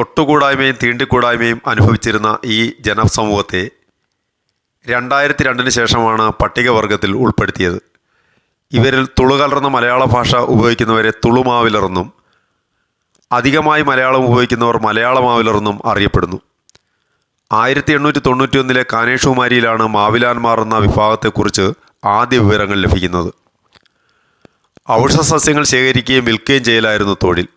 തൊട്ടുകൂടായ്മയും തീണ്ടിക്കൂടായ്മയും അനുഭവിച്ചിരുന്ന ഈ ജനസമൂഹത്തെ രണ്ടായിരത്തി രണ്ടിന് ശേഷമാണ് പട്ടികവർഗത്തിൽ ഉൾപ്പെടുത്തിയത്. ഇവരിൽ തുളുകലർന്ന മലയാള ഭാഷ ഉപയോഗിക്കുന്നവരെ തുളുമാവിലറെന്നും അധികമായി മലയാളം ഉപയോഗിക്കുന്നവർ മലയാളമാവിലറെന്നും അറിയപ്പെടുന്നു. ആയിരത്തി എണ്ണൂറ്റി തൊണ്ണൂറ്റി ഒന്നിലെ കാനേഷുമാരിയിലാണ് മാവിലാൻമാർ എന്ന വിഭാഗത്തെക്കുറിച്ച് ആദ്യ വിവരങ്ങൾ ലഭിക്കുന്നത്. ഔഷധസസ്യങ്ങൾ ശേഖരിക്കുകയും വിൽക്കുകയും ചെയ്യലായിരുന്നു തൊഴിൽ.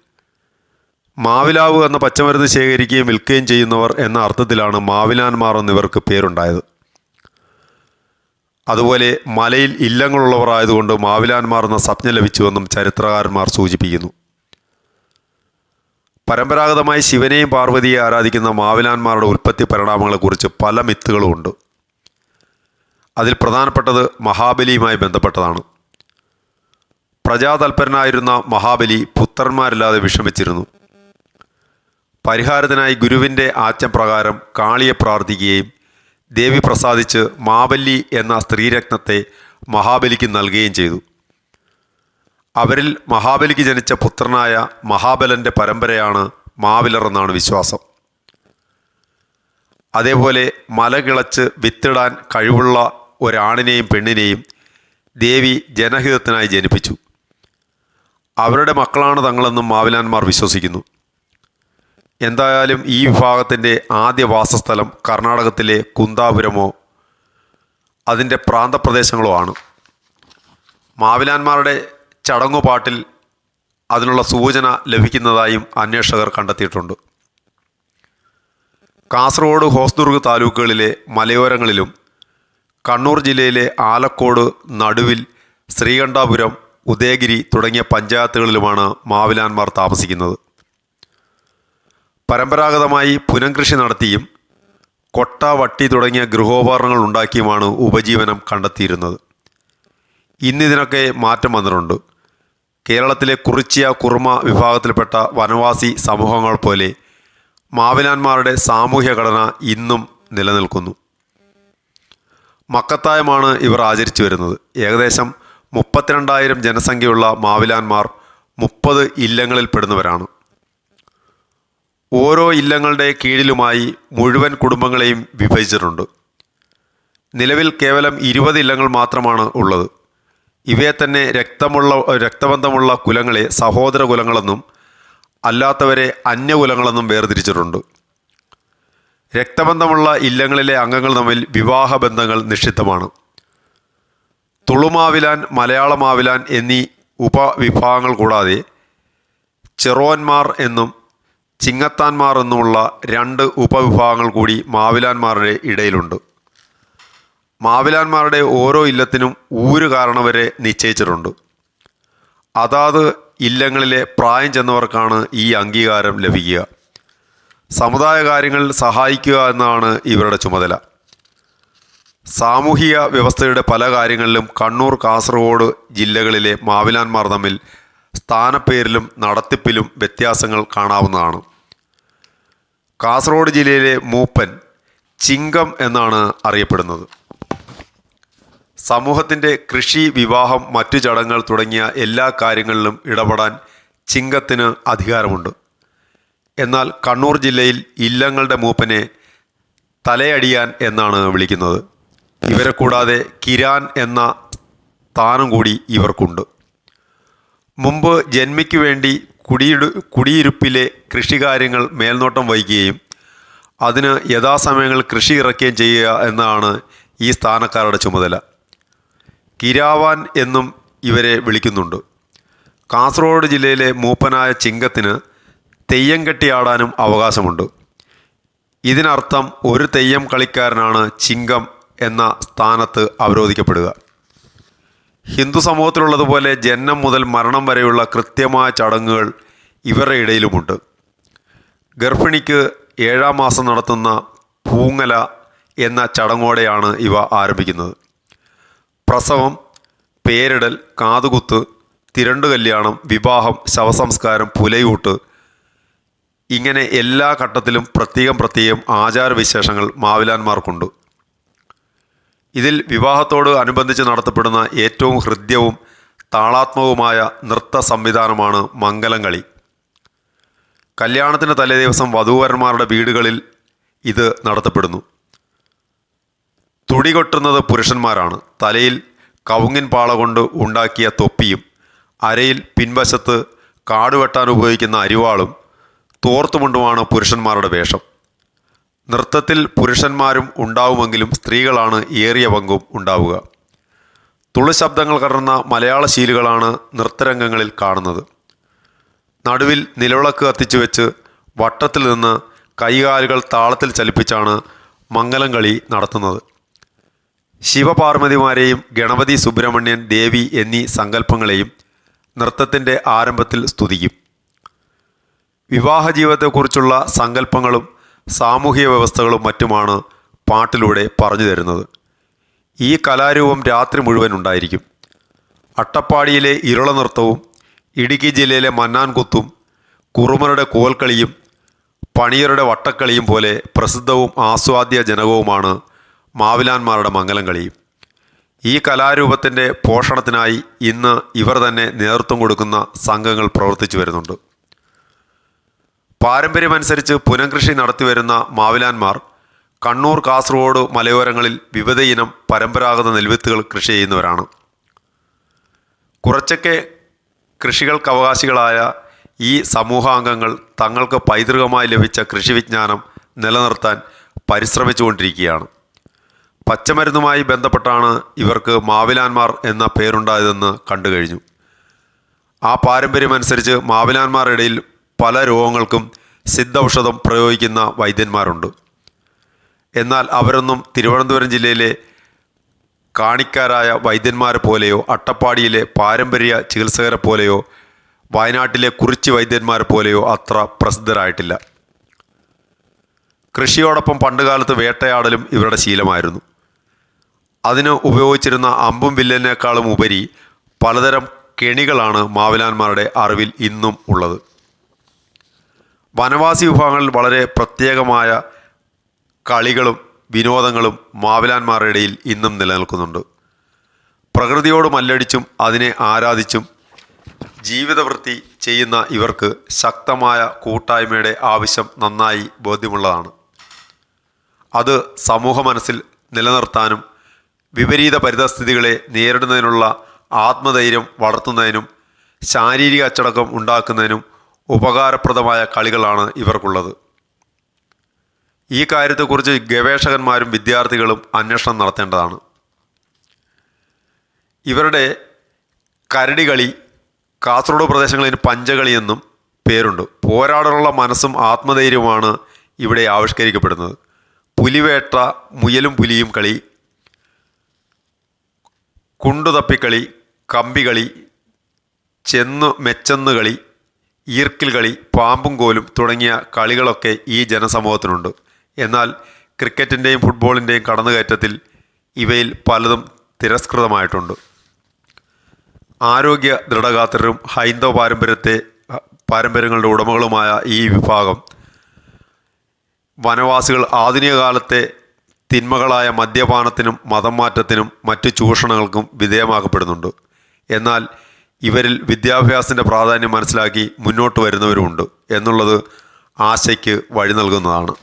മാവിലാവ് എന്ന പച്ചമരുന്ന് ശേഖരിക്കുകയും വിൽക്കുകയും ചെയ്യുന്നവർ എന്ന അർത്ഥത്തിലാണ് മാവിലാന്മാർ എന്നിവർക്ക് പേരുണ്ടായത്. അതുപോലെ മലയിൽ ഇല്ലങ്ങളുള്ളവർ ആയതുകൊണ്ട് മാവിലാന്മാർ എന്ന സ്വപ്ന ലഭിച്ചുവെന്നും ചരിത്രകാരന്മാർ സൂചിപ്പിക്കുന്നു. പരമ്പരാഗതമായി ശിവനെയും പാർവതിയെ ആരാധിക്കുന്ന മാവിലാന്മാരുടെ ഉൽപ്പത്തി പരിണാമങ്ങളെക്കുറിച്ച് പല മിത്തുകളുമുണ്ട് അതിൽ പ്രധാനപ്പെട്ടത് മഹാബലിയുമായി ബന്ധപ്പെട്ടതാണ്. പ്രജാതൽപരനായിരുന്ന മഹാബലി പുത്രന്മാരില്ലാതെ വിഷമിച്ചിരുന്നു. പരിഹാരത്തിനായി ഗുരുവിന്റെ ആജ്ഞപ്രകാരം കാളിയെ പ്രാർത്ഥിക്കുകയും ദേവി പ്രസാദിച്ച് മാബല്ലി എന്ന സ്ത്രീരത്നത്തെ മഹാബലിക്ക് നൽകുകയും ചെയ്തു. അവരിൽ മഹാബലിക്ക് ജനിച്ച പുത്രനായ മഹാബലന്റെ പരമ്പരയാണ് മാവിലർ എന്നാണ് വിശ്വാസം. അതേപോലെ മല കിളച്ച് വിത്തിടാൻ കഴിവുള്ള ഒരാണിനെയും പെണ്ണിനെയും ദേവി ജനഹിതത്തിനായി ജനിപ്പിച്ചു. അവരുടെ മക്കളാണ് തങ്ങളെന്നും മാവിലാന്മാർ വിശ്വസിക്കുന്നു. എന്തായാലും ഈ വിഭാഗത്തിന്റെ ആദ്യ വാസസ്ഥലം കർണാടകത്തിലെ കുന്താപുരമോ അതിന്റെ പ്രാന്തപ്രദേശങ്ങളോ ആണ്. മാവിലാന്മാരുടെ ചടങ്ങുപാട്ടിൽ അതിനുള്ള സൂചന ലഭിക്കുന്നതായും അന്വേഷകർ കണ്ടെത്തിയിട്ടുണ്ട്. കാസർഗോഡ് ഹോസ്ദുർഗ് താലൂക്കുകളിലെ മലയോരങ്ങളിലും കണ്ണൂർ ജില്ലയിലെ ആലക്കോട് നടുവിൽ ശ്രീകണ്ഠാപുരം ഉദയഗിരി തുടങ്ങിയ പഞ്ചായത്തുകളിലുമാണ് മാവിലാന്മാർ താമസിക്കുന്നത്. പരമ്പരാഗതമായി പുനംകൃഷി നടത്തിയും കൊട്ട വട്ടി തുടങ്ങിയ ഗൃഹോപകരണങ്ങൾ ഉണ്ടാക്കിയുമാണ് ഉപജീവനം കണ്ടെത്തിയിരുന്നത്. ഇന്നിതിനൊക്കെ മാറ്റം വന്നിട്ടുണ്ട്. കേരളത്തിലെ കുറിച്ചിയ കുറുമ വിഭാഗത്തിൽപ്പെട്ട വനവാസി സമൂഹങ്ങൾ പോലെ മാവിലാന്മാരുടെ സാമൂഹ്യ ഘടന ഇന്നും നിലനിൽക്കുന്നു. മക്കത്തായമാണ് ഇവർ ആചരിച്ചു വരുന്നത്. ഏകദേശം മുപ്പത്തിരണ്ടായിരം ജനസംഖ്യയുള്ള മാവിലാന്മാർ മുപ്പത് ഇല്ലങ്ങളിൽ പെടുന്നവരാണ്. ഓരോ ഇല്ലങ്ങളുടെ കീഴിലുമായി മുഴുവൻ കുടുംബങ്ങളെയും വിഭജിച്ചിട്ടുണ്ട്. നിലവിൽ കേവലം ഇരുപത് ഇല്ലങ്ങൾ മാത്രമാണ് ഉള്ളത്. ഇവയെ തന്നെ രക്തമുള്ള രക്തബന്ധമുള്ള കുലങ്ങളെ സഹോദര കുലങ്ങളെന്നും അല്ലാത്തവരെ അന്യകുലങ്ങളെന്നും വേർതിരിച്ചിട്ടുണ്ട്. രക്തബന്ധമുള്ള ഇല്ലങ്ങളിലെ അംഗങ്ങൾ തമ്മിൽ വിവാഹബന്ധങ്ങൾ നിഷിദ്ധമാണ്. തുളുമാവിലാൻ മലയാളമാവിലാൻ എന്നീ ഉപവിഭാഗങ്ങൾ കൂടാതെ ചെറോന്മാർ എന്നും ചിങ്ങത്താന്മാർ എന്നുമുള്ള രണ്ട് ഉപവിഭാഗങ്ങൾ കൂടി മാവിലാന്മാരുടെ ഇടയിലുണ്ട്. മാവിലാന്മാരുടെ ഓരോ ഇല്ലത്തിനും ഊര് കാരണവരെ നിശ്ചയിച്ചിട്ടുണ്ട്. അതാത് ഇല്ലങ്ങളിലെ പ്രായം ചെന്നവർക്കാണ് ഈ അംഗീകാരം ലഭിക്കുക. സമുദായ കാര്യങ്ങളിൽ സഹായിക്കുക എന്നാണ് ഇവരുടെ ചുമതല. സാമൂഹിക വ്യവസ്ഥയുടെ പല കാര്യങ്ങളിലും കണ്ണൂർ കാസർഗോഡ് ജില്ലകളിലെ മാവിലാന്മാർ തമ്മിൽ സ്ഥാനപ്പേരിലും നടത്തിപ്പിലും വ്യത്യാസങ്ങൾ കാണാവുന്നതാണ്. കാസർഗോഡ് ജില്ലയിലെ മൂപ്പൻ ചിങ്കം എന്നാണ് അറിയപ്പെടുന്നത്. സമൂഹത്തിന്റെ കൃഷി വിവാഹം മറ്റു ചടങ്ങുകൾ തുടങ്ങിയ എല്ലാ കാര്യങ്ങളിലും ഇടപെടാൻ ചിങ്കത്തിന് അധികാരമുണ്ട്. എന്നാൽ കണ്ണൂർ ജില്ലയിൽ ഇല്ലങ്ങളുടെ മൂപ്പനെ തലയടിയാൻ എന്നാണ് വിളിക്കുന്നത്. ഇവരെ കൂടാതെ കിരാൻ എന്ന സ്ഥാനം കൂടി ഇവർക്കുണ്ട്. മുമ്പ് ജന്മിക്കു വേണ്ടി കുടിയിടു കുടിയിരുപ്പിലെ കൃഷികാര്യങ്ങൾ മേൽനോട്ടം വഹിക്കുകയും അതിന് യഥാസമയങ്ങളിൽ കൃഷി ഇറക്കുകയും ചെയ്യുക എന്നാണ് ഈ സ്ഥാനക്കാരുടെ ചുമതല. കിരാവാൻ എന്നും ഇവരെ വിളിക്കുന്നുണ്ട്. കാസർഗോഡ് ജില്ലയിലെ മൂപ്പനായ ചിങ്കത്തിന് തെയ്യം കെട്ടിയാടാനും അവകാശമുണ്ട്. ഇതിനർത്ഥം ഒരു തെയ്യം കളിക്കാരനാണ് ചിങ്കം എന്ന സ്ഥാനത്ത് അവരോധിക്കപ്പെടുക. ഹിന്ദു സമൂഹത്തിലുള്ളതുപോലെ ജനനം മുതൽ മരണം വരെയുള്ള കൃത്യമായ ചടങ്ങുകൾ ഇവരുടെ ഇടയിലുമുണ്ട്. ഗർഭിണിക്ക് ഏഴാം മാസം നടത്തുന്ന പൂങ്ങല എന്ന ചടങ്ങോടെയാണ് ഇവ ആരംഭിക്കുന്നത്. പ്രസവം പേരിടൽ കാതുകുത്ത് തിരണ്ടു കല്യാണം വിവാഹം ശവസംസ്കാരം പുലയൂട്ട് ഇങ്ങനെ എല്ലാ ഘട്ടത്തിലും പ്രത്യേകം പ്രത്യേകം ആചാരവിശേഷങ്ങൾ മാവിലാന്മാർക്കുണ്ട്. ഇതിൽ വിവാഹത്തോട് അനുബന്ധിച്ച് നടത്തപ്പെടുന്ന ഏറ്റവും ഹൃദ്യവും താളാത്മകവുമായ നൃത്ത സംവിധാനമാണ് മംഗലം കളി കല്യാണത്തിന് തലേദിവസം വധൂവരന്മാരുടെ വീടുകളിൽ ഇത് നടത്തപ്പെടുന്നു. തുടി കൊട്ടുന്നത് പുരുഷന്മാരാണ്. തലയിൽ കവുങ്ങിൻ പാള കൊണ്ട് ഉണ്ടാക്കിയ തൊപ്പിയും അരയിൽ പിൻവശത്ത് കാടുവെട്ടാൻ ഉപയോഗിക്കുന്ന അരിവാളും തോർത്തുമുണ്ടുമാണ് പുരുഷന്മാരുടെ വേഷം. നൃത്തത്തിൽ പുരുഷന്മാരും ഉണ്ടാവുമെങ്കിലും സ്ത്രീകളാണ് ഏറിയ പങ്കും ഉണ്ടാവുക. തുളുശബ്ദങ്ങൾ കടർന്ന മലയാള ശീലുകളാണ് നൃത്തരംഗങ്ങളിൽ കാണുന്നത്. നടുവിൽ നിലവിളക്ക് കത്തിച്ചു വെച്ച് വട്ടത്തിൽ നിന്ന് കൈകാലുകൾ താളത്തിൽ ചലിപ്പിച്ചാണ് മംഗലം കളി നടത്തുന്നത്. ശിവപാർവതിമാരെയും ഗണപതി സുബ്രഹ്മണ്യൻ ദേവി എന്നീ സങ്കല്പങ്ങളെയും നൃത്തത്തിന്റെ ആരംഭത്തിൽ സ്തുതിക്കും. വിവാഹ ജീവിതത്തെക്കുറിച്ചുള്ള സങ്കല്പങ്ങളും സാമൂഹിക വ്യവസ്ഥകളും മറ്റുമാണ് പാട്ടിലൂടെ പറഞ്ഞു തരുന്നത്. ഈ കലാരൂപം രാത്രി മുഴുവൻ ഉണ്ടായിരിക്കും. അട്ടപ്പാടിയിലെ ഇരുള നൃത്തവും ഇടുക്കി ജില്ലയിലെ മന്നാൻകുത്തും കുറുമരുടെ കോൽക്കളിയും പണിയരുടെ വട്ടക്കളിയും പോലെ പ്രസിദ്ധവും ആസ്വാദ്യജനകവുമാണ് മാവിലാന്മാരുടെ മംഗലം ഈ കലാരൂപത്തിന്റെ പോഷണത്തിനായി ഇന്ന് ഇവർ തന്നെ നേതൃത്വം കൊടുക്കുന്ന സംഘങ്ങൾ പ്രവർത്തിച്ചു വരുന്നുണ്ട്. പാരമ്പര്യമനുസരിച്ച് പുനംകൃഷി നടത്തിവരുന്ന മാവിലാന്മാർ കണ്ണൂർ കാസർഗോഡ് മലയോരങ്ങളിൽ വിവിധ ഇനം പരമ്പരാഗത നെൽവിത്തുകൾ കൃഷി ചെയ്യുന്നവരാണ്. കുറച്ചൊക്കെ കൃഷികൾക്ക് അവകാശികളായ ഈ സമൂഹാംഗങ്ങൾ തങ്ങൾക്ക് പൈതൃകമായി ലഭിച്ച കൃഷി വിജ്ഞാനം നിലനിർത്താൻ പരിശ്രമിച്ചുകൊണ്ടിരിക്കുകയാണ്. പച്ചമരുന്നുമായി ബന്ധപ്പെട്ടാണ് ഇവർക്ക് മാവിലാന്മാർ എന്ന പേരുണ്ടായതെന്ന് കണ്ടു കഴിഞ്ഞു ആ പാരമ്പര്യമനുസരിച്ച് മാവിലാന്മാരുടെ ഇടയിൽ പല രോഗങ്ങൾക്കും സിദ്ധൌഷധം പ്രയോഗിക്കുന്ന വൈദ്യന്മാരുണ്ട്. എന്നാൽ അവരൊന്നും തിരുവനന്തപുരം ജില്ലയിലെ കാണിക്കാരായ വൈദ്യന്മാരെ പോലെയോ അട്ടപ്പാടിയിലെ പാരമ്പര്യ ചികിത്സകരെ പോലെയോ വയനാട്ടിലെ കുറിച്ചി വൈദ്യന്മാരെ പോലെയോ അത്ര പ്രസിദ്ധരായിട്ടില്ല. കൃഷിയോടൊപ്പം പണ്ടുകാലത്ത് വേട്ടയാടലും ഇവരുടെ ശീലമായിരുന്നു. അതിന് ഉപയോഗിച്ചിരുന്ന അമ്പും വില്ലനേക്കാളും ഉപരി പലതരം കെണികളാണ് മാവിലാന്മാരുടെ അറിവിൽ ഇന്നും ഉള്ളത്. വനവാസി വിഭാഗങ്ങളിൽ വളരെ പ്രത്യേകമായ കളികളും വിനോദങ്ങളും മാവിലാന്മാരുടെ ഇടയിൽ ഇന്നും നിലനിൽക്കുന്നുണ്ട്. പ്രകൃതിയോട് മല്ലടിച്ചും അതിനെ ആരാധിച്ചും ജീവിതവൃത്തി ചെയ്യുന്ന ഇവർക്ക് ശക്തമായ കൂട്ടായ്മയുടെ ആവശ്യം നന്നായി ബോധ്യമുള്ളതാണ്. അത് സമൂഹ മനസ്സിൽ നിലനിർത്താനും വിപരീത പരിതസ്ഥിതികളെ നേരിടുന്നതിനുള്ള ആത്മധൈര്യം വളർത്തുന്നതിനും ശാരീരിക അച്ചടക്കം ഉണ്ടാക്കുന്നതിനും ഉപകാരപ്രദമായ കളികളാണ് ഇവർക്കുള്ളത്. ഈ കാര്യത്തെക്കുറിച്ച് ഗവേഷകന്മാരും വിദ്യാർത്ഥികളും അന്വേഷണം നടത്തേണ്ടതാണ്. ഇവരുടെ കരടി കളി കാസർഗോഡ് പ്രദേശങ്ങളിൽ പഞ്ചകളി എന്നും പേരുണ്ട്. പോരാടാനുള്ള മനസ്സും ആത്മധൈര്യവുമാണ് ഇവിടെ ആവിഷ്കരിക്കപ്പെടുന്നത്. പുലിവേട്ട മുയലും പുലിയും കളി കുണ്ടുതപ്പിക്കളി കമ്പികളി ചെന്നു മെച്ചെന്ന് കളി ഈർക്കിൽ കളി പാമ്പും കോലും തുടങ്ങിയ കളികളൊക്കെ ഈ ജനസമൂഹത്തിനുണ്ട്. എന്നാൽ ക്രിക്കറ്റിന്റെയും ഫുട്ബോളിന്റെയും കടന്നുകയറ്റത്തിൽ ഇവയിൽ പലതും തിരസ്കൃതമായിട്ടുണ്ട്. ആരോഗ്യ ദൃഢഗാത്രരും ഹൈന്ദവ പാരമ്പര്യത്തെ പാരമ്പര്യങ്ങളുടെ ഉടമകളുമായ ഈ വിഭാഗം വനവാസികൾ ആധുനിക കാലത്തെ തിന്മകളായ മദ്യപാനത്തിനും മതം മാറ്റത്തിനും മറ്റു ചൂഷണങ്ങൾക്കും വിധേയമാക്കപ്പെടുന്നുണ്ട്. എന്നാൽ ഇവരിൽ വിദ്യാഭ്യാസത്തിന്റെ പ്രാധാന്യം മനസ്സിലാക്കി മുന്നോട്ട് വരുന്നവരുമുണ്ട് എന്നുള്ളത് ആശയ്ക്ക് വഴി നൽകുന്നതാണ്.